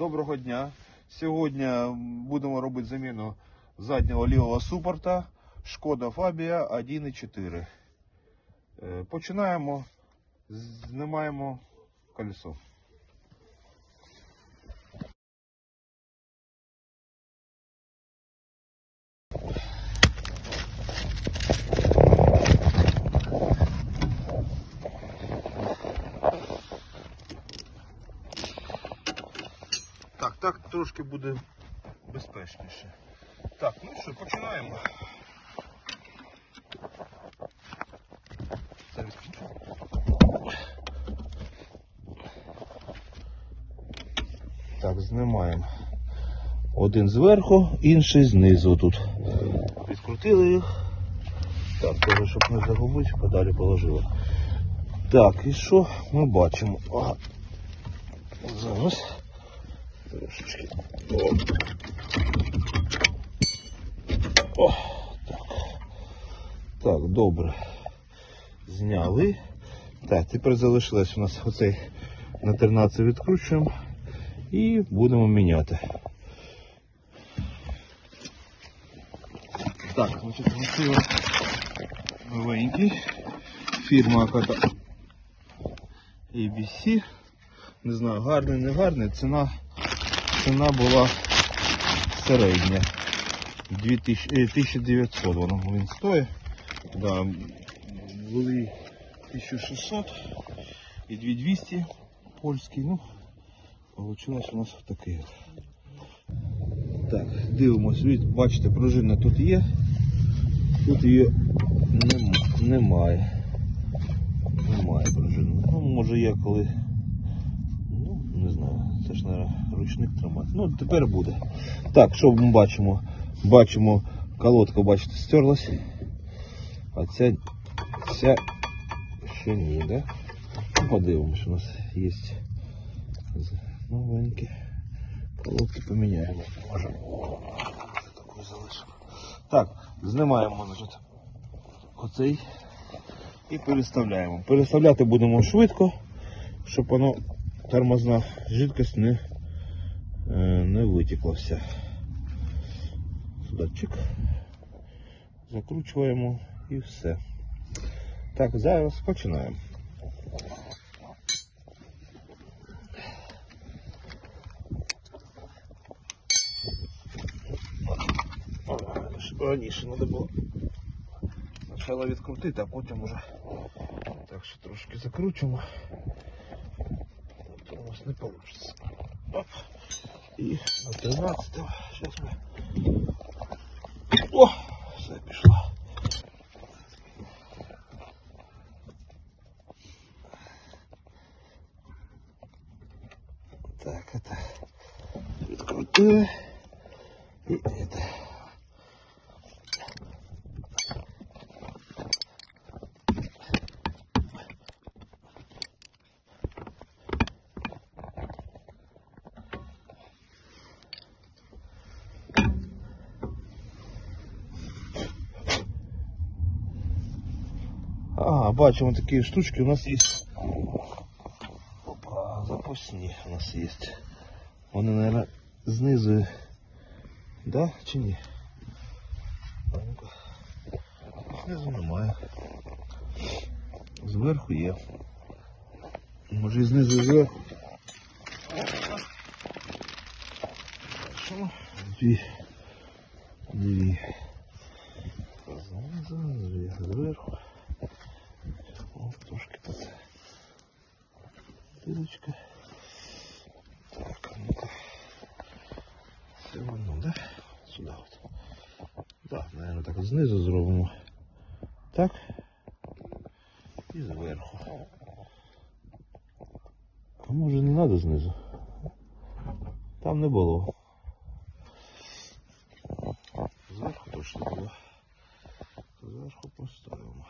Доброго дня. Сьогодні будемо робити заміну заднього лівого супорта Шкода Фабія 1.4. Е, Починаємо, знімаємо колесо. Так, трошки буде безпечніше. Так, ну що, починаємо. Це. Так, знімаємо. Один зверху, інший знизу тут. Відкрутили їх. Так, теж, щоб не загубити, подалі положили. Так, і що ми бачимо? Зараз. Трошечки. О. О, так. Так, добре. Зняли. Так, тепер залишилось у нас оцей на 13 відкручуємо і будемо міняти. Так, значить, мотив новенький. Фірма ABC. Не знаю, гарний, не гарний. Ціна ціна була середня. 2000, е, 1900 воно він стоїть. Да, були 1600 і 2200 польський. Ну, получилось у нас такий. Так, дивимось, бачите, пружина тут є. Тут її немає. Немає пружини. Ну, може є коли. Це ж, мабуть, ручник тримати. Ну, тепер буде. Так, що ми бачимо? Бачимо, колодка, бачите, стерлась. А ця, ця ще ні, да? Ну, Подивимось, у нас є новенькі. Колодки поміняємо. Може. Таку залишимо. Так, знімаємо значить, оцей і переставляємо. Переставляти будемо швидко, щоб воно тормозна жидкость не, е, не витекла вся. Сюди. Закручуємо і все. Так, зараз починаємо. Раніше треба було спочатку відкрутити, а потім уже так що трошки закручуємо. То у нас не вийде. Оп. І на 13 Зараз ми. О! Все пішло. Так, это відкрутили. І это. А, такі штучки у нас є. Опа, запасні у нас є. Вони, наверное, знизу. Да чи ні? Знизу немає. Зверху є. Може і знизу зверху. Що? Дві. Дві. Знизу, зверху. О, трошки тут дырочка. Так, ну-ка. Все воно, да? Сюда от. Да, наверное, так от знизу зробимо. Так. І зверху. А може не треба знизу? Там не було. Зверху точно було. Зверху поставимо.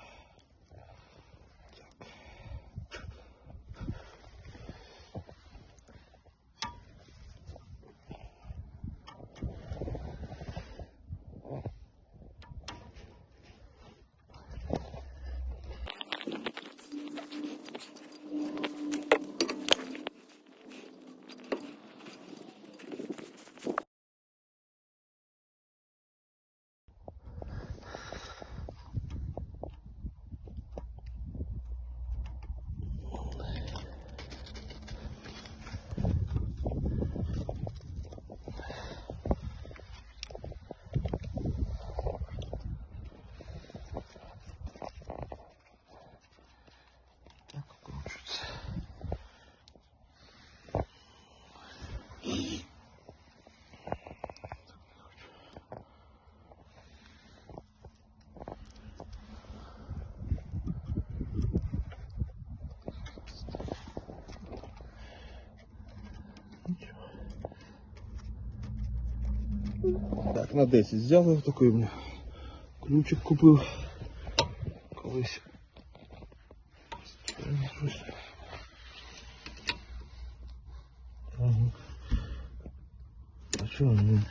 Так, на 10 взяли такий мені ключик купив колись. А чого він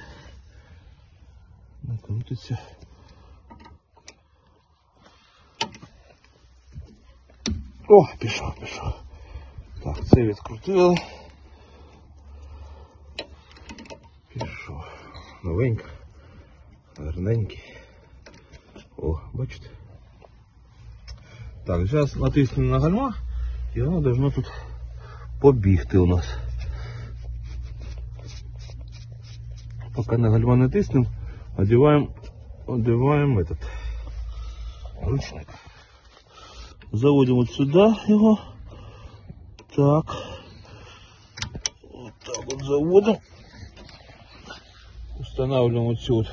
не крутиться? О, пішов, пішов. Так, це відкрутили. Пішов. Новенька. Гарненький. О, бачите? Так, зараз натиснемо на гальма і воно должно тут побігти у нас. Поки на гальма не тиснемо, одіваємо, одіваємо этот ручник. Заводимо от сюди його. Так. Вот так вот заводим. Устанавливаем вот всю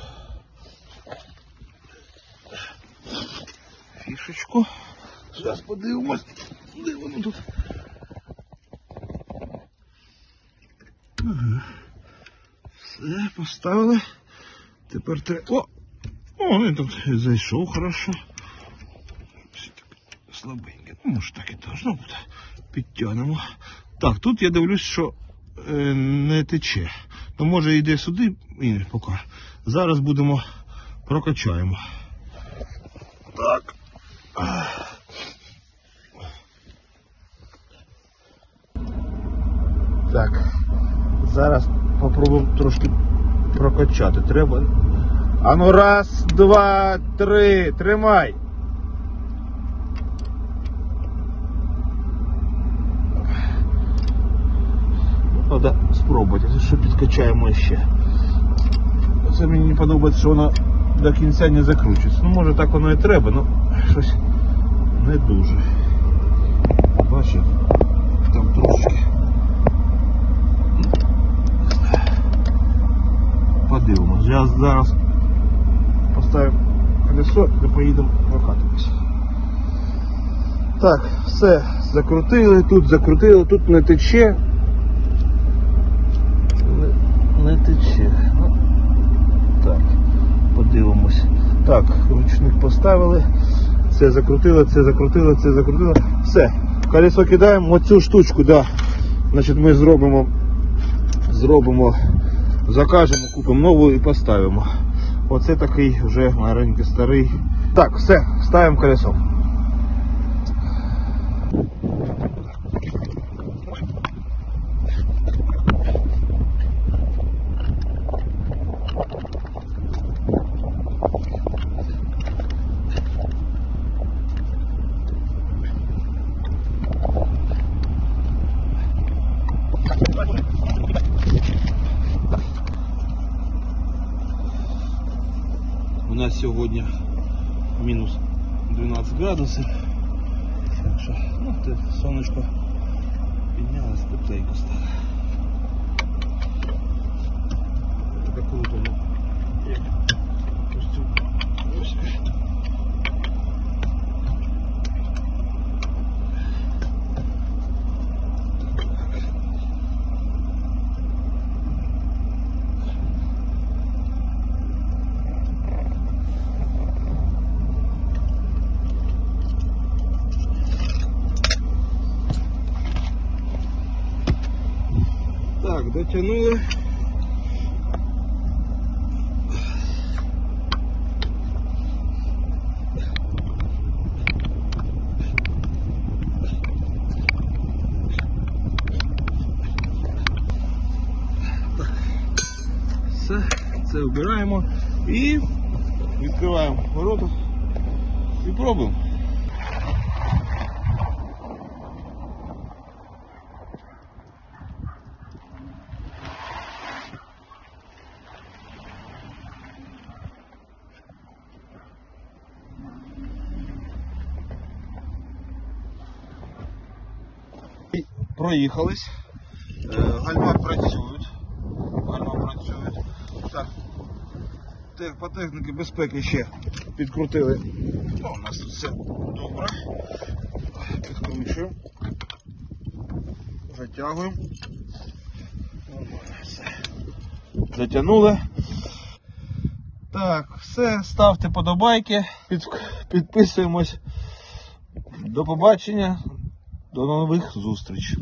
фішечку. Зараз подивимось, де воно тут. Все, поставили. Тепер треба. О! О, він тут зайшов хорошо. Слабеньке. Ну, може так і должно бути. Підтягнемо. Так, тут я дивлюсь, що е, не тече. Ну, може йде сюди і поки. Зараз будемо прокачаємо. Так. Так. Зараз попробуємо трошки прокачати. Треба. Ану раз, два, три. Тримай. Треба спробувати, що підкачаємо ще. Це мені не подобається, що воно до кінця не закручується. Ну може так воно і треба, ну щось не дуже. Бачиш, там трошечки. Подивимось. Я зараз поставимо колесо і поїдемо прокатимось. Так, все, закрутили, тут закрутили, тут не тече. Не, не тече. Ну, так, подивимось. Так, ручник поставили. Це закрутили, це закрутили, це закрутили. Все. Колесо кидаємо, оцю штучку, да. Значить ми зробимо, зробимо, закажемо, купимо нову і поставимо. Оце такий вже маленький старий. Так, все, ставимо колесо. Сьогодні мінус 12 градусів. Так що, ну, сонечко піднялось, тепленько стало. Так круто, ну, як костюм. Ось. Так, дотягнули. Все, це вбираємо і відкриваємо ворота і пробуємо. Проїхались, Е, гальма працюють. Так. Тех, по техніки безпеки ще підкрутили. О, у нас тут все добре. Підкручуємо. Затягуємо. Затягнули. Так, все, ставте подобайки, під, підписуємось. До побачення, до нових зустріч.